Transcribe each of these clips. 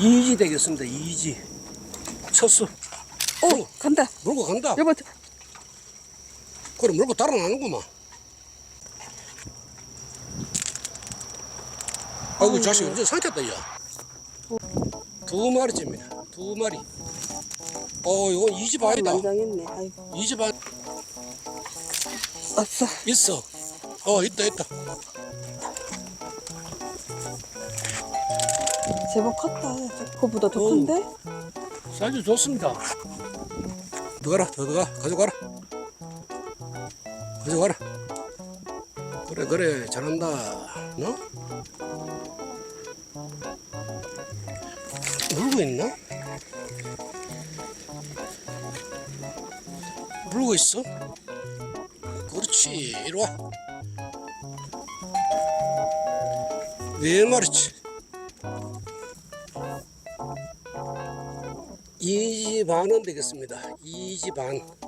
이지 되겠습니다. 이지. 쳤어. 오 간다. 물고 간다. 여보 그래 물고 달아나는구만. 아이고 자식 완전 상켰다 야. 두 마리째입니다. 두 마리. 어 이건 이집 아니다. 난장했네. 아이고. 이집 아 아싸. 있어. 어 있다 있다. 제법 컸다. 그거보다 더 큰데? 사이즈 좋습니다. 들어가라, 들어가, 가져가라. 가져가라. 그래, 그래, 잘한다. 너? 울고 있나? 울고 있어? 그렇지, 이리 와. 네, 말이지. 2지 반은 되겠습니다. 아, 아, 2지 반. 아.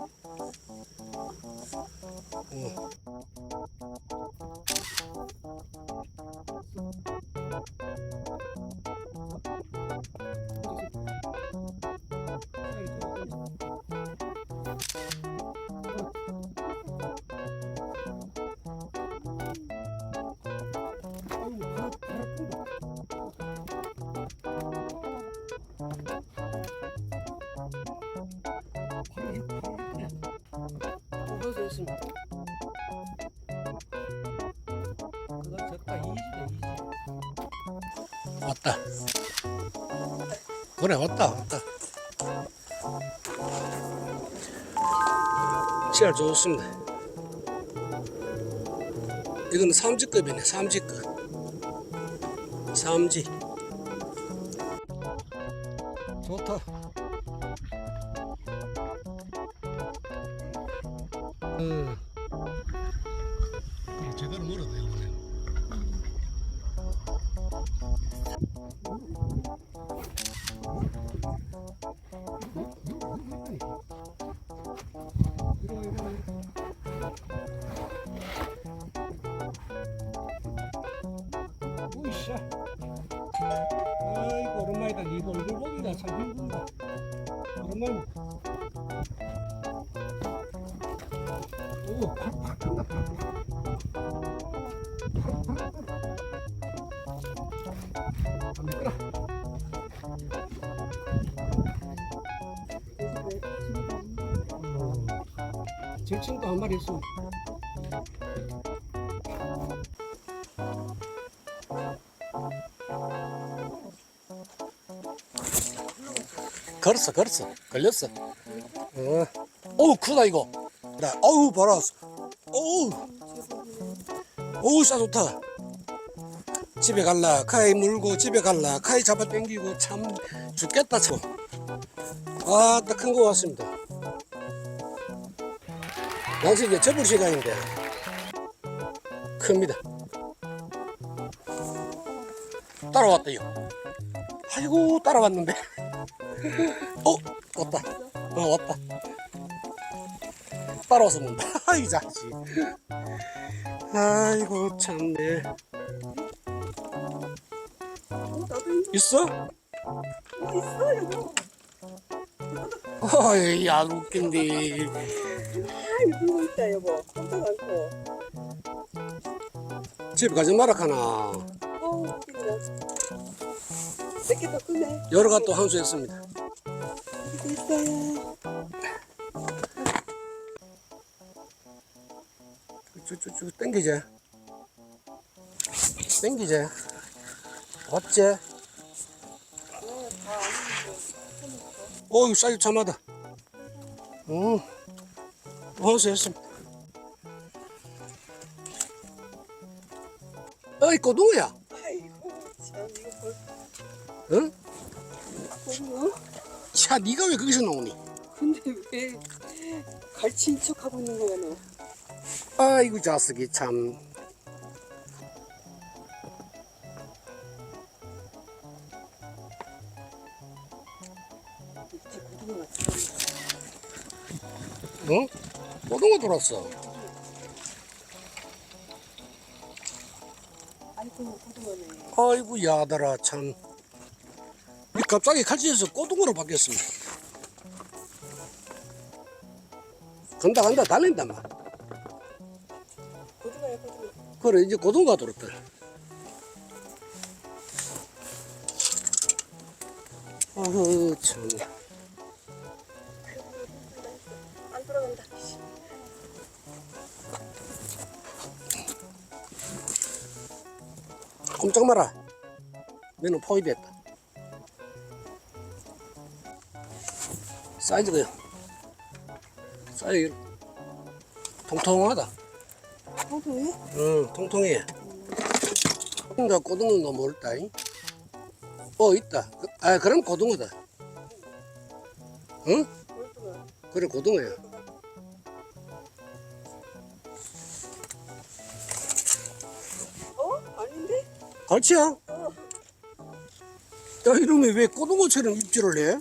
그거 됐습니다. 그거 적다 이지다 이지. 왔다. 그래 왔다 왔다. 씨알 좋습니다. 이거는 삼지급이네 삼지급. 삼지. 좋다. 오, 질친도 한 마리 있어. 걸었어, 걸었어, 걸렸어. 어, 어우 크다 이거. 나, 어우 봐라. 어우, 어우 싸 좋다. 집에 갈라 카이 물고 집에 갈라 카이 잡아 당기고 참 죽겠다 참. 아딱 큰거 왔습니다. 양식 이제 접을 시간인데 큽니다. 따라왔다요. 아이고 따라왔는데. 어 왔다. 어 왔다. 따라와서 문다. 아이 자식. 아이고 참네. 있어? 있어 여보. 어이 안 웃긴데. 아 이거 있다 여보. 깜짝. 집에 가지 마라 카나. 어우 웃긴다. 몇개 더 크네. 여러 가또 한수했습니다. 있어요. 쭉쭉쭉 땡기자. 땡기자. 어째? 어이 사이즈 참하다. 응. 어이 꼬둥이야. 아이고 참 이거 볼 응? 거구나. 야 네가 왜 거기서 나오니? 근데 왜 갈친 척 하고 있는 거야 너? 아이고 자석이 참. 응? 고등어 돌았어. 아이고 야들아 참. 갑자기 칼질에서 고등어로 바뀌었습니다. 간다 간다 달린다 막 그래 이제 고등어가 들었다. 아유 참. 안 돌아간다. 꼼짝 마라. 너는 포위됐다. 사이즈가요. 사이즈 통통하다. 고등어에? 응, 통통해. 뭔가 고등어가 뭘다? 어, 있다. 그- 아, 그럼 고등어다. 응? 그래, 고등어야. 어? 아닌데? 갈치야? 어. 야, 이놈이 왜 고등어처럼 입질을 해?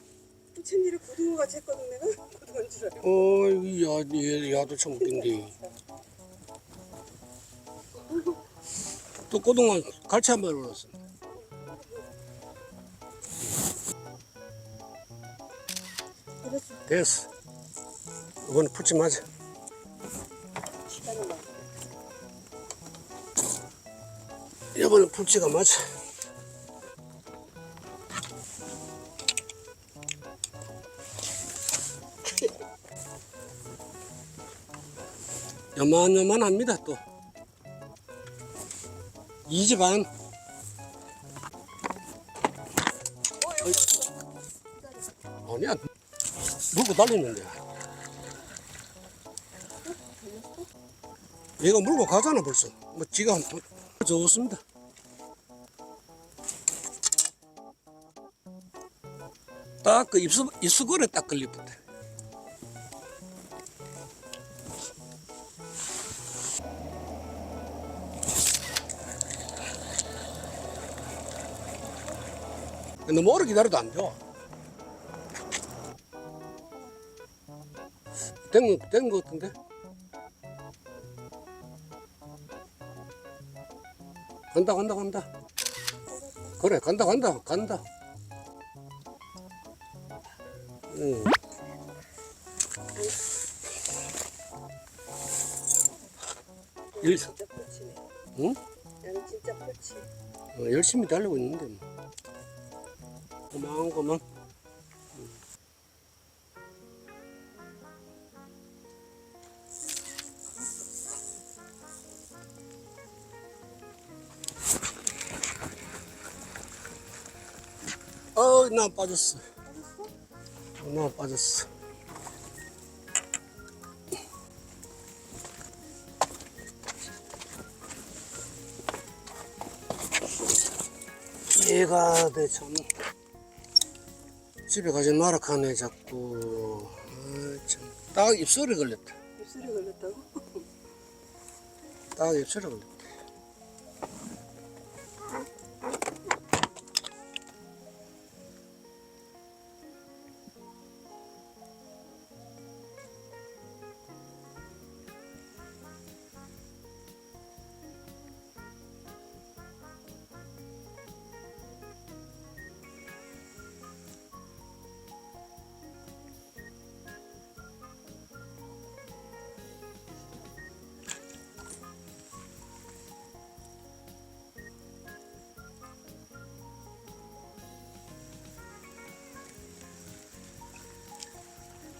부처님이 고등어가 쟀거든 내가 고등어인 줄 알고. 어이, 야, 얘, 야도 참 웃긴데. 또 고등어 갈치 한 마리 올랐어. 됐어. 시간을 막. 이번에 풀치가 맞아. 요만요만합니다 또. 이지 반. 아니야. 물고 달리는데. 얘가 물고 가잖아 벌써. 뭐 지가 한- 좋습니다. 딱 그 입수 입수거래 딱 걸리거든. 너무 오래 기다려도 안 돼. 된, 거- 된거 같은데? 간다, 간다, 간다. 그래, 간다, 간다, 간다. 응. 일. 응? 나는 진짜 펼치. 어, 열심히 달리고 있는데 뭐. 고마운 고만 어, 나 빠졌어. 어, 나 빠졌어. 얘가 내 참. 집에 가지 마라 카네 자꾸. 아, 참. 딱 입술에 걸렸다. 입술에 걸렸다고? 딱 입술에 걸렸다.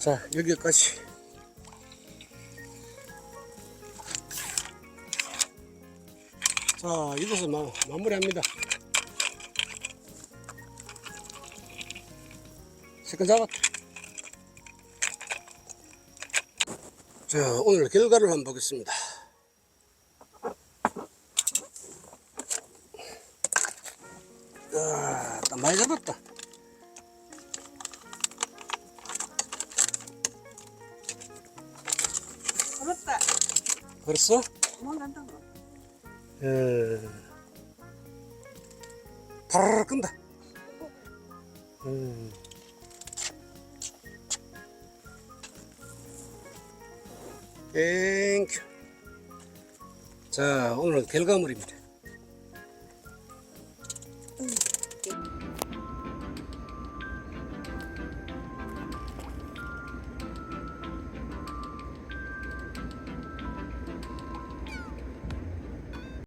자, 여기까지. 자, 이것을 마, 마무리합니다. 색깔 잡았다. 자, 오늘 결과를 한번 보겠습니다. 그랬어? 도망간다 너. 예. 파르르 끈다. 음. 땡큐. 자, 오늘 결과물입니다.